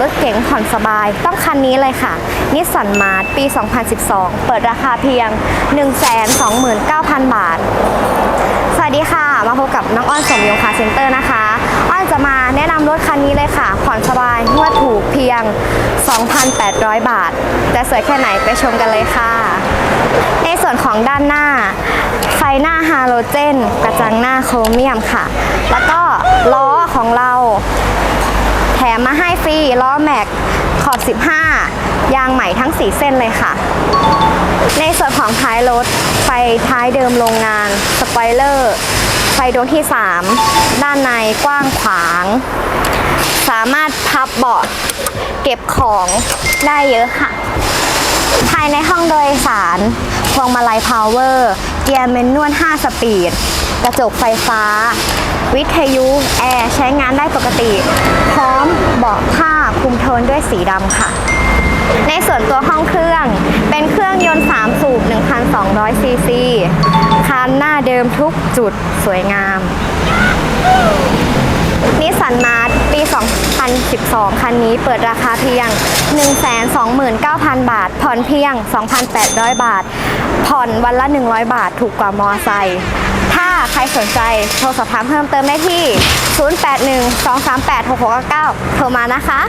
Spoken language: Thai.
รถเก๋งผ่อนสบาย ต้องคันนี้เลยค่ะ นิสสันมาร์ปี 2012 เปิดราคาเพียง 129,000 บาท สวัสดีค่ะ มาพบกับน้องอ้อนสมยงคาเซ็นเตอร์นะคะ อ้อนจะมาแนะนำรถคันนี้เลยค่ะ ผ่อนสบายงวดถูกเพียง 2,800 บาทจะสวยแค่ไหนไปชมกันเลยค่ะ ในส่วนของด้านหน้า ไฟหน้าฮาโลเจน กระจังหน้าโครเมียมค่ะ แล้วก็ล้อของเรา แถมมาให้ฟรีล้อแม็กขอบ 15 ยางใหม่ทั้ง 4 เส้นเลยค่ะ ในส่วนของท้ายรถ ไฟท้ายเดิมโรงงาน สปอยเลอร์ ไฟดวงที่ 3 ด้านในกว้างขวาง สามารถพับเบาะเก็บของได้เยอะค่ะ ภายในห้องโดยสารพวงมาลัยพาวเวอร์ เกียร์เมนนวล 5 สปีด กระจกไฟฟ้า วิทยุ แอร์ใช้งานได้ปกติ พร้อมเบาะผ้าคลุมโทนด้วยสีดำค่ะ ในส่วนตัวห้องเครื่อง เป็นเครื่องยนต์ 3 สูบ 1,200 ซีซี คันหน้าเดิมทุกจุดสวยงามนิสสันมาร์ทปี 2012 คันนี้เปิดราคาเพียง 129,000 บาท ผ่อนเพียง 2,800 บาท ผ่อนวันละ 100 บาท ถูกกว่ามอไซค์ ถ้าใครสนใจโทรสอบถามเพิ่มเติมได้ที่ 0812386699 โทรมานะคะ